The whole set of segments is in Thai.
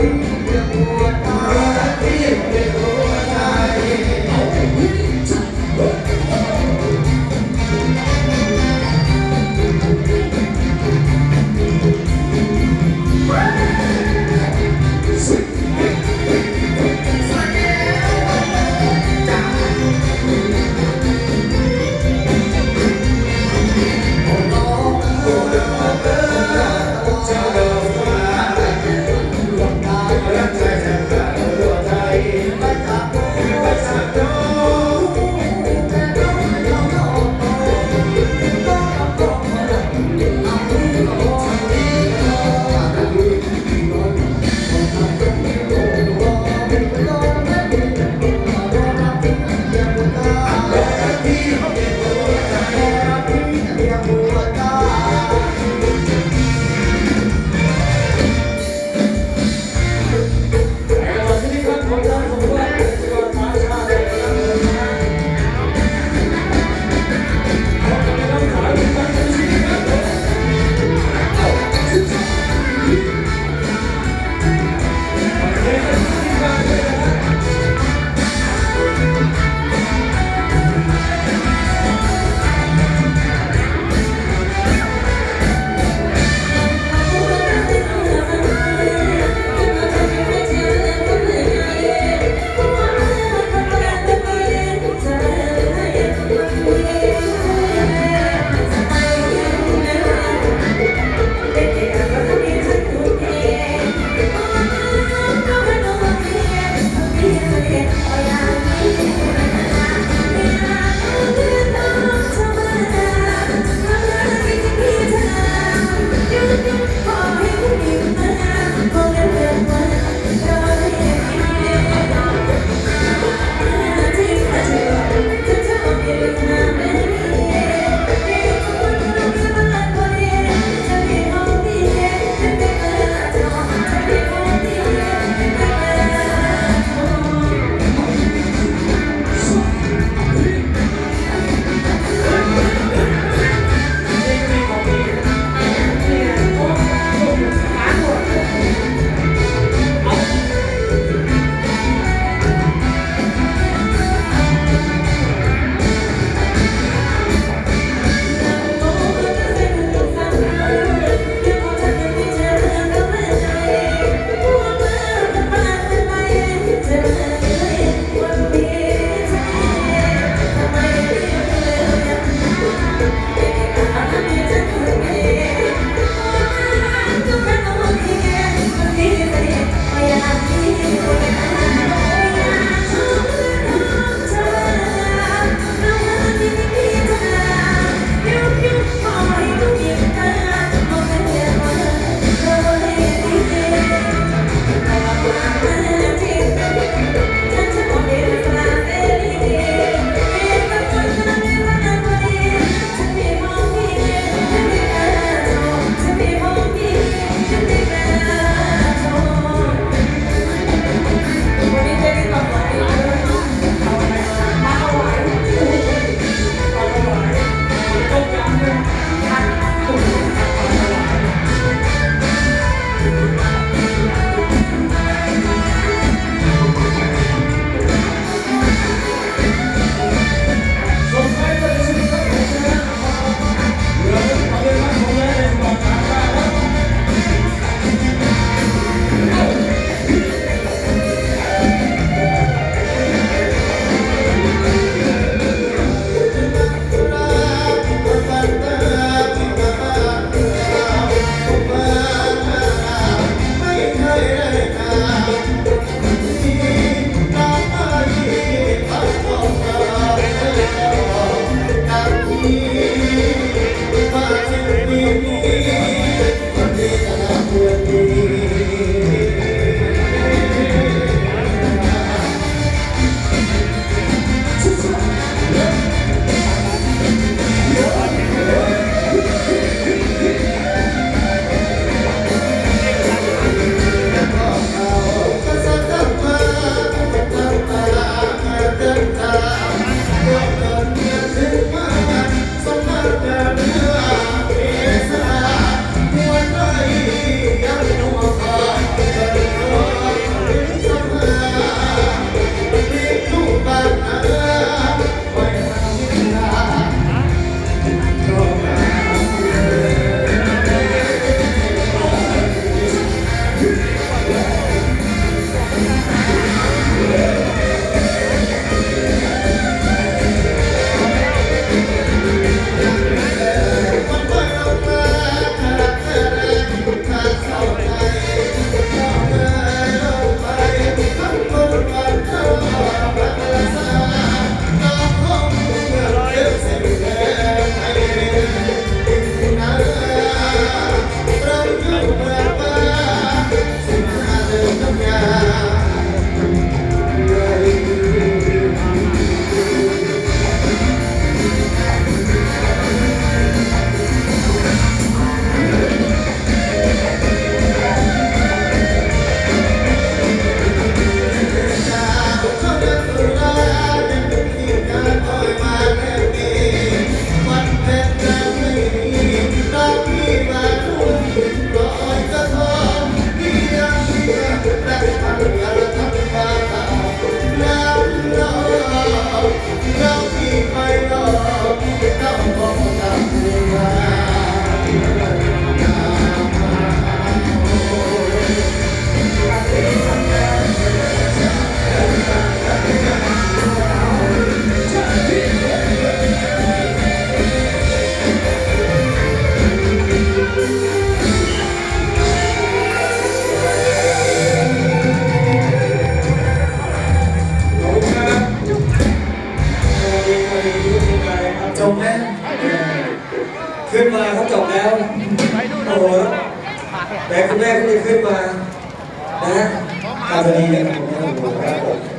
เ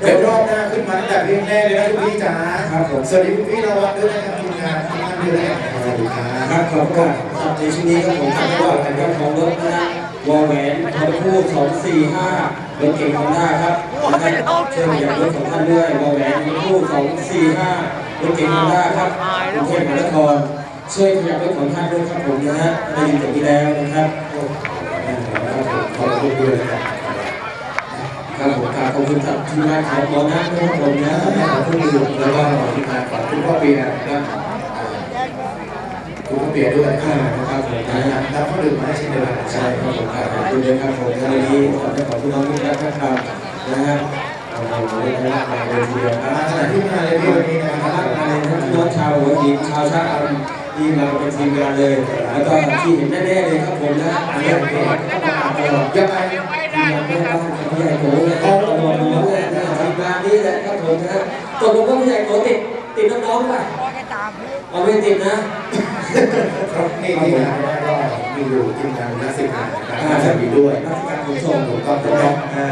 เดี๋ยวรอบหน้าขึ้นมาตั้งแต่เพลงแรกเลยนะคุณพี่จ๋าครับผม สวัสดีคุณพี่นวัดด้วยนะครับทีมงานทีมงานด้วยนะครับสวัสดีครัครับขอบคุณครับในช่วงนี้ก็ผมทำประวัติการของรถนะฮะวอลแหวนทอพูสองสี่ห้ารถเก่งฮองหน้าครับนะครับช่วยขยับรถของท่านด้วยวอลแหวนทอพูสองสี่ห้ารถเก่งฮองหน้าครับกรุงเทพมหานครช่วยขยับรถของท่านด้วยครับผมนะฮะได้ยินจากที่แล้วนะครับขอบคุณด้วยครับ ครับผมครับขอบคุณครับที่มงานของหมอนัทนะครับผมนะขอบคุณดื่มแล้วก็ก็ขอทีมงานของคุณพ่อเปียนะครับคุณพ่อเปียด้วยนะคอ่ารับนะครับผมนะฮะรับข้อดื่มมาให้เช่นเดียวกันใช่ครับผมครับขอบคุณด้วยครับผมในวันนี้ขอบคุณขอบคุณน้องมิ้นนะครับนะฮะโอ้โหได้รับมาเลยทีเดียวครัมาบขณะที่มาเลยพี่วันนี้นะครับมาเลยทั้งน้องชาวหัวหินชาวชาติอาที่มาเป็นทีมงานเลย แล้วก็ที่เห็นแน่ๆเลยครับผมนะอันนี้ก็ประกาศตลยังไง ทีมงานแม่บ้านกับผู้ใหญ่โตเลยครับตลอดเลยนะทีมงานนี้แหละครับผมนะตกลงว่าผู้ใหญ่โตติดติดน้องๆป่ะเอาไม่ติดนะครับนี่นี่นะก็มีอยู่ทีมงานนักศึกษาการจะมีด้วยนัการขนส่งถูกต้องถูกต้องอ่า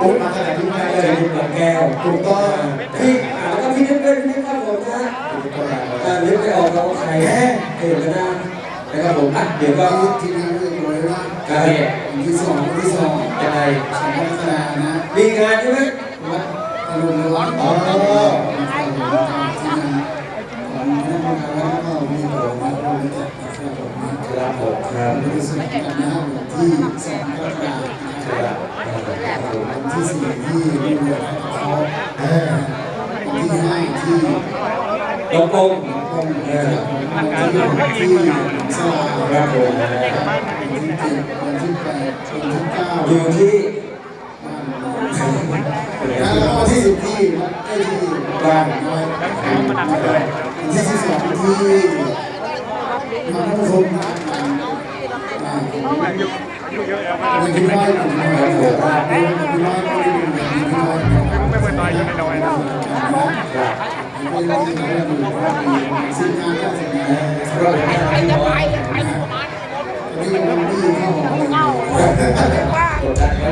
ปุ๊บมาขณะที่มาเลเจยอที่บางแก้วถูกต้องพี่แล้วก็พี่นึกด้วยพี่นึกครับผมนะนึกไม่ออกแล้วว่าใครเห็นกันนะ นะครับผมอะเดี๋ยวก็ทีนี้เรียบร้อยว่าการวันที่สองวันที่สองยังไงสองกรกฎานะมีงานใช่ไหมวัดตะลุนวัดอ๋อที่นั่นของนักการวัดก็มีโบสถ์นะเรารู้จักนะครับผมนะครับผมครับรู้สึกกันนะวันที่สองกรกฎาคมนะครับวันที่สี่ที่เดือดเขาอ่าวันที่ห้าที่ ตรงตรงกรมเอ่อวันที่หกที่สลาครับผมวันที่เจ็ดวันที่แปดวันที่เก้าอยู่ที่แล้วก็ที่สิบที่วัดใกล้ที่บ้านน้อยที่สิบสองที่มาพระพรหมในที่น้อยในที่น้อยในที่น้อยในที่น้อยในที่น้อยไม่เปิดตายอยู่ในน้อยนะ เป็นที่น้อยอยู่สิ่งงานก็สิ่งงานสำหรับงานที่น้อยนี่มันนี่เข้าหอกดดันไว้